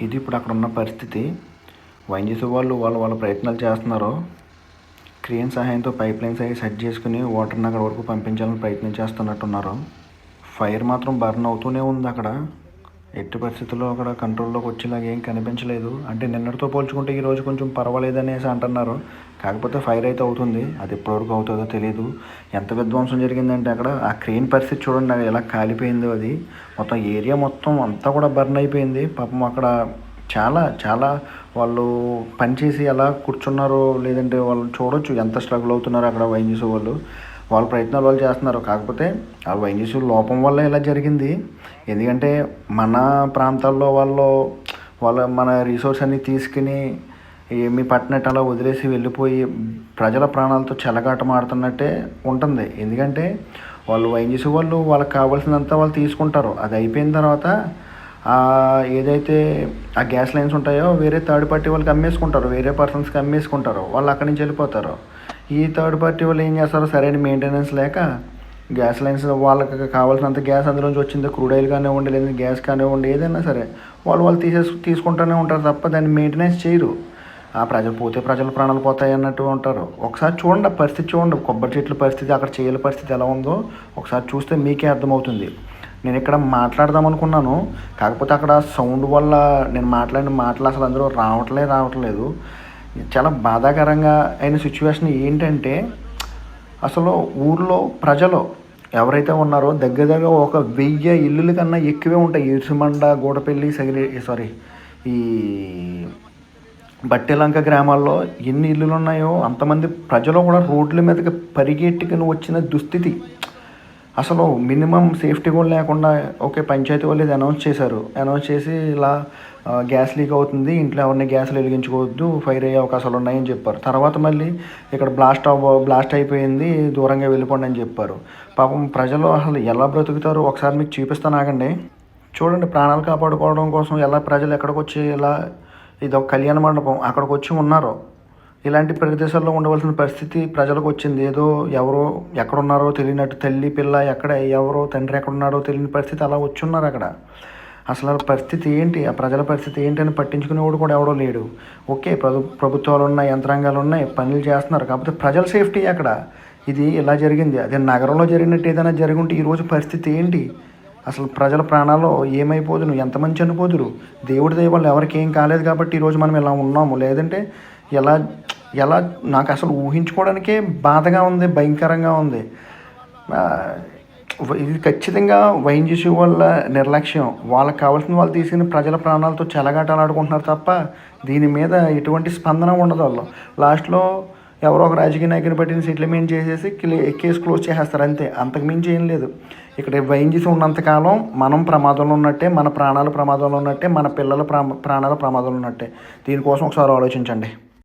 ఇది ఇప్పుడు అక్కడ ఉన్న పరిస్థితి. వైన్ చేసే వాళ్ళు వాళ్ళు వాళ్ళ ప్రయత్నాలు చేస్తున్నారు క్రేన్ సహాయంతో పైప్ లైన్స్ అవి సెట్ చేసుకుని వాటర్ని అక్కడ వరకు పంపించాలని ప్రయత్నం చేస్తున్నట్టున్నారు ఫైర్ మాత్రం బర్న్ అవుతూనే ఉంది అక్కడ. ఎట్టి పరిస్థితుల్లో అక్కడ కంట్రోల్లోకి వచ్చేలాగా ఏం కనిపించలేదు. అంటే నిన్నటితో పోల్చుకుంటే ఈరోజు కొంచెం పర్వాలేదు అనేసి అంటున్నారు. కాకపోతే ఫైర్ అయితే అవుతుంది. అది ఎప్పటివరకు అవుతుందో తెలియదు ఎంత విధ్వంసం జరిగిందంటే అక్కడ ఆ క్రెయిన్ పరిస్థితి చూడండి అది ఎలా కాలిపోయిందో అది. మొత్తం ఏరియా మొత్తం అంతా కూడా బర్న్ అయిపోయింది. పాపం అక్కడ చాలా చాలా వాళ్ళు పనిచేసి ఎలా కూర్చున్నారో లేదంటే వాళ్ళు చూడొచ్చు ఎంత స్ట్రగుల్ అవుతున్నారో అక్కడ వైఎన్జీసీ వాళ్ళు. వాళ్ళ ప్రయత్నాలు వాళ్ళు చేస్తున్నారు. కాకపోతే ఆ వైఎన్జీసీ లోపం వల్ల ఇలా జరిగింది. ఎందుకంటే మన ప్రాంతాల్లో వాళ్ళు వాళ్ళ మన రిసోర్స్ అన్ని తీసుకుని ఏమి పట్టినట్టు అలా వదిలేసి వెళ్ళిపోయి ప్రజల ప్రాణాలతో చెలగాటమాడుతున్నట్టే ఉంటుంది. ఎందుకంటే వాళ్ళు వైఎన్జీసీ వాళ్ళు వాళ్ళకి కావాల్సినంత వాళ్ళు తీసుకుంటారు. అది అయిపోయిన తర్వాత ఏదైతే ఆ గ్యాస్ లైన్స్ ఉంటాయో వేరే థర్డ్ పార్టీ వాళ్ళకి అమ్మేసుకుంటారు. వేరే పర్సన్స్కి అమ్మేసుకుంటారు. వాళ్ళు అక్కడి నుంచి వెళ్ళిపోతారు. ఈ థర్డ్ పార్టీ వాళ్ళు ఏం చేస్తారు సరైన మెయింటెనెన్స్ లేక గ్యాస్ లైన్స్ వాళ్ళకి కావాల్సినంత గ్యాస్ అందులోంచి వచ్చింది. క్రూడ్ ఆయిల్ కానివ్వండి లేదంటే గ్యాస్ కానివ్వండి ఏదైనా సరే వాళ్ళు వాళ్ళు తీసేసు తీసుకుంటూనే ఉంటారు తప్ప దాన్ని మెయింటెనెన్స్ చేయరు. ఆ ప్రజలు పోతే ప్రజల ప్రాణాలు పోతాయి అన్నట్టు ఉంటారు. ఒకసారి చూడండి ఆ పరిస్థితి చూడండి. కొబ్బరి చెట్ల పరిస్థితి అక్కడ చేయల పరిస్థితి ఎలా ఉందో ఒకసారి చూస్తే మీకే అర్థమవుతుంది. నేను ఇక్కడ మాట్లాడదాం అనుకున్నాను. కాకపోతే అక్కడ సౌండ్ వల్ల నేను మాట్లాడిన మాటలు అసలు అందరూ రావట్లే రావట్లేదు. చాలా బాధాకరంగా అయిన సిచ్యువేషన్ ఏంటంటే అసలు ఊర్లో ప్రజలు ఎవరైతే ఉన్నారో దగ్గర దగ్గర ఒక వెయ్యి ఇల్లుల కన్నా ఎక్కువే ఉంటాయి. ఇరుసుమండ గూడపల్లి సగిరి సారీ ఈ బట్టెలంక గ్రామాల్లో ఎన్ని ఇల్లులు ఉన్నాయో అంతమంది ప్రజలు కూడా రోడ్ల మీదకి పరిగెట్టుకుని వచ్చిన దుస్థితి. అసలు మినిమం సేఫ్టీ కూడా లేకుండా ఓకే పంచాయతీ వాళ్ళు ఇది అనౌన్స్ చేశారు. అనౌన్స్ చేసి ఇలా గ్యాస్ లీక్ అవుతుంది ఇంట్లో ఎవరిని గ్యాస్లు వెలిగించుకోవద్దు ఫైర్ అయ్యే అవకాశాలు ఉన్నాయని చెప్పారు. తర్వాత మళ్ళీ ఇక్కడ బ్లాస్ట్ అవ బ్లాస్ట్ అయిపోయింది దూరంగా వెళ్ళిపోండి అని చెప్పారు. పాపం ప్రజలు అసలు ఎలా బ్రతుకుతారు? ఒకసారి మీకు చూపిస్తాను ఆగండి. చూడండి ప్రాణాలు కాపాడుకోవడం కోసం ఎలా ప్రజలు ఎక్కడికి వచ్చి ఇలా ఇది ఒక కళ్యాణ మండపం. అక్కడికి వచ్చి ఉన్నారు. ఇలాంటి ప్రదేశాల్లో ఉండవలసిన పరిస్థితి ప్రజలకు వచ్చింది. ఏదో ఎవరో ఎక్కడున్నారో తెలియనట్టు తల్లి పిల్ల ఎక్కడ ఎవరో తండ్రి ఎక్కడున్నారో తెలియని పరిస్థితి అలా వచ్చి ఉన్నారు అక్కడ. అసలు పరిస్థితి ఏంటి? ఆ ప్రజల పరిస్థితి ఏంటి అని పట్టించుకునేవాడు కూడా ఎవడో లేడు. ఓకే ప్రభు ప్రభుత్వాలు ఉన్నాయి యంత్రాంగాలు ఉన్నాయి పనులు చేస్తున్నారు. కాకపోతే ప్రజల సేఫ్టీ అక్కడ. ఇది ఇలా జరిగింది. అదే నగరంలో జరిగినట్టు ఏదైనా జరుగుంటే ఈరోజు పరిస్థితి ఏంటి? అసలు ప్రజల ప్రాణాలు ఏమైపోదును ఎంతమంది చనిపోదురు దేవుడి దయ వల్ల ఎవరికి ఏం కాలేదు కాబట్టి ఈరోజు మనం ఇలా ఉన్నాము. లేదంటే ఎలా ఎలా నాకు అసలు ఊహించుకోవడానికే బాధగా ఉంది భయంకరంగా ఉంది. ఇది ఖచ్చితంగా వైఎన్జీసీ వాళ్ళ నిర్లక్ష్యం. వాళ్ళకి కావాల్సిన వాళ్ళు తీసుకుని ప్రజల ప్రాణాలతో చెలగాటలాడుకుంటున్నారు తప్ప దీని మీద ఎటువంటి స్పందన ఉండదు వాళ్ళు లాస్ట్లో ఎవరో ఒక రాజకీయ నాయకుని పట్టిన సెటిల్మెంట్ చేసేసి క్లి కేసు క్లోజ్ చేసేస్తారు. అంతే. అంతకు మించి ఏం లేదు. ఇక్కడ వైఎన్జీసీ ఉన్నంతకాలం మనం ప్రమాదంలో ఉన్నట్టే మన ప్రాణాలు ప్రమాదంలో ఉన్నట్టే మన పిల్లల ప్రా ప్రాణాలు ప్రమాదంలో ఉన్నట్టే. దీనికోసం ఒకసారి ఆలోచించండి.